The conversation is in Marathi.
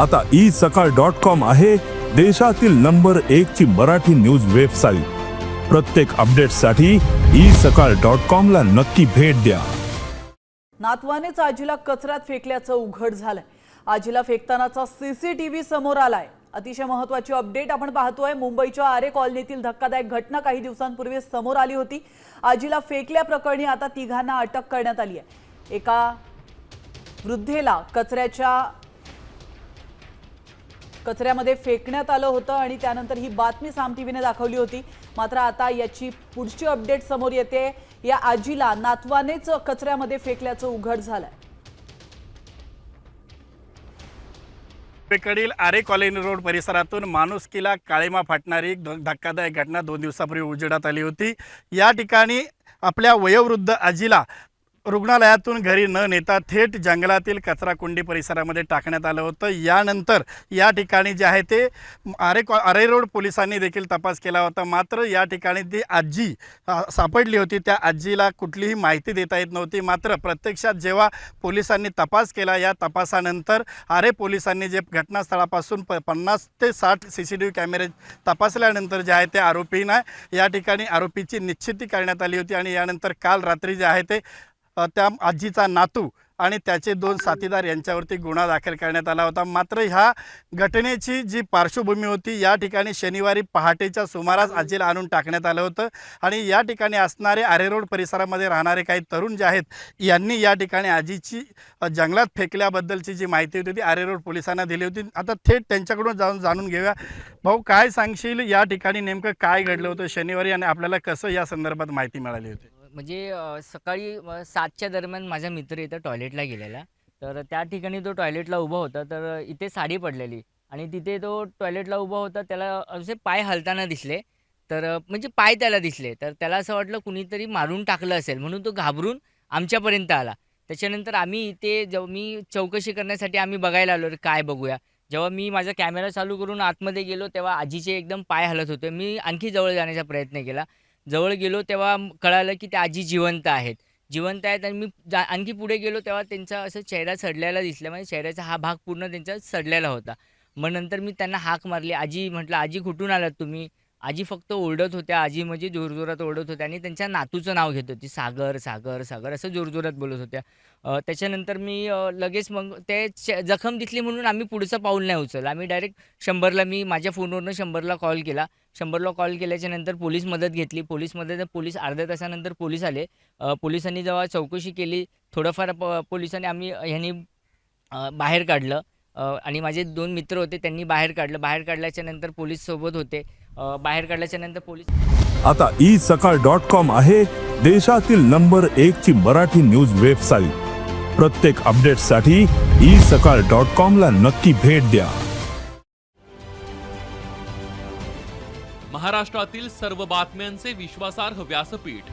आता ई सकाळ डॉट कॉम आहे देशातील नंबर एक ची मराठी न्यूज वेबसाईट. प्रत्येक अपडेटसाठी ई सकाळ डॉट कॉम ला नक्की भेट द्या. नातवानेच आजीला कचऱ्यात फेकल्याचं उघड झालंय. आजीला फेकतानाचा सीसीटीव्ही समोर आलाय. अतिशय महत्वाची अपडेट आपण पाहतोय. मुंबईच्या आरे कॉलनीतील धक्कादायक घटना काही दिवसांपूर्वी समोर आली होती. आजीला फेकल्या प्रकरणी आता तिघांना अटक करण्यात आली आहे. एका वृद्धेला कचऱ्याच्या कचऱ्यामध्ये फेकण्यात आलं होतं आणि त्यानंतर ही बातमी साम टीव्हीने दाखवली होती. मात्र आता याची पुढची अपडेट समोर येते. या आजीला नातवानेच कचऱ्यामध्ये फेकल्याचं उघड झालंय. कडील आरे कॉलनी रोड परिसरातून माणुसकीला काळीमा फाटणारी एक धक्कादायक घटना दोन दिवसापूर्वी उजेडात आली होती. या ठिकाणी आपल्या वयोवृद्ध आजीला रुग्णालयातून घरी न नेता थेट जंगलातील कचराकुंडी परिसरामध्ये टाकण्यात आलं होतं. यानंतर या ठिकाणी जे आहे ते आरे कॉ आरे रोड पोलिसांनी देखील तपास केला होता. मात्र या ठिकाणी ती आजी सापडली होती त्या आजीला कुठलीही माहिती देता येत नव्हती. मात्र प्रत्यक्षात जेव्हा पोलिसांनी तपास केला या तपासानंतर आरे पोलिसांनी जे घटनास्थळापासून प पन्नास ते साठ सी सी टी व्ही कॅमेरे तपासल्यानंतर जे आहे ते आरोपींना या ठिकाणी आरोपीची निश्चिती करण्यात आली होती आणि यानंतर काल रात्री जे आहे ते त्या आजीचा नातू आणि त्याचे दोन साथीदार यांच्यावरती गुन्हा दाखल करण्यात आला होता. मात्र ह्या घटनेची जी पार्श्वभूमी होती या ठिकाणी शनिवारी पहाटेच्या सुमारास आजीला आणून टाकण्यात आलं होतं आणि या ठिकाणी असणारे आरेरोड परिसरामध्ये राहणारे काही तरुण जे आहेत यांनी या ठिकाणी आजीची जंगलात फेकल्याबद्दलची जी माहिती होती ती आरेरोड पोलिसांना दिली होती. आता थेट त्यांच्याकडून जाऊन जाणून घेऊया. भाऊ काय सांगशील? या ठिकाणी नेमकं काय घडलं होतं शनिवारी आणि आपल्याला कसं या संदर्भात माहिती मिळाली होती? म्हणजे सकाळी सातच्या दरम्यान माझा मित्र इथं टॉयलेटला गेलेला. तर त्या ठिकाणी तो टॉयलेटला उभा होता. तर इथे साडी पडलेली आणि तिथे तो टॉयलेटला उभा होता. त्याला असे पाय हलताना दिसले. तर म्हणजे पाय त्याला दिसले. तर त्याला असं वाटलं कुणीतरी मारून टाकलं असेल. म्हणून तो घाबरून आमच्यापर्यंत आला. त्याच्यानंतर आम्ही इथे जेव्हा मी चौकशी करण्यासाठी आम्ही बघायला आलो काय बघूया? जेव्हा मी माझा कॅमेरा चालू करून आतमध्ये गेलो तेव्हा आजीचे एकदम पाय हलत होते. मी आणखी जवळ जाण्याचा प्रयत्न केला. जवळ गेलो तेव्हा कळालं की त्या आजी जिवंत आहेत. जिवंत आहेत आणि मी जा आणखी पुढे गेलो तेव्हा त्यांचा असं चेहरा सडलेला दिसला. म्हणजे चेहऱ्याचा हा भाग पूर्ण त्यांचा सडलेला होता. मग नंतर मी त्यांना हाक मारली. आजी म्हटलं आजी कुठून आलात तुम्ही? आजी फक्त ओरडत होत्या आजी म्हणजे जोरजोरात ओरडत होत्या आणि त्यांच्या नातूचं नाव घेत होती सागर सागर सागर असं जोरजोरात बोलत होत्या. त्याच्यानंतर मी लगेच मग ते च- जखम दिसली म्हणून आम्ही पुढचं पाऊल नाही उचललं. आम्ही डायरेक्ट शंभरला मी माझ्या फोनवरनं शंभरला कॉल केला. शंभरला कॉल केल्याच्यानंतर पोलीस मदत घेतली. पोलीस मदत पोलीस अर्ध्या तासानंतर पोलीस आले. पोलिसांनी जेव्हा चौकशी केली थोडंफार प पोलिसांनी आम्ही ह्यांनी बाहेर काढलं. आणि माझे दोन मित्र होते त्यांनी बाहेर काढलं. बाहेर काढल्याच्या नंतर पोलीस सोबत होते. बाहेर काढल्याच्या नंतर पोलीस आता ई सकाळ डॉट कॉम आहे देशातील नंबर एक ची मराठी न्यूज वेबसाईट. प्रत्येक अपडेटसाठी ई सकाळ डॉट कॉम ला नक्की भेट द्या. महाराष्ट्रातील सर्व बातम्यांचे विश्वासार्ह व्यासपीठ.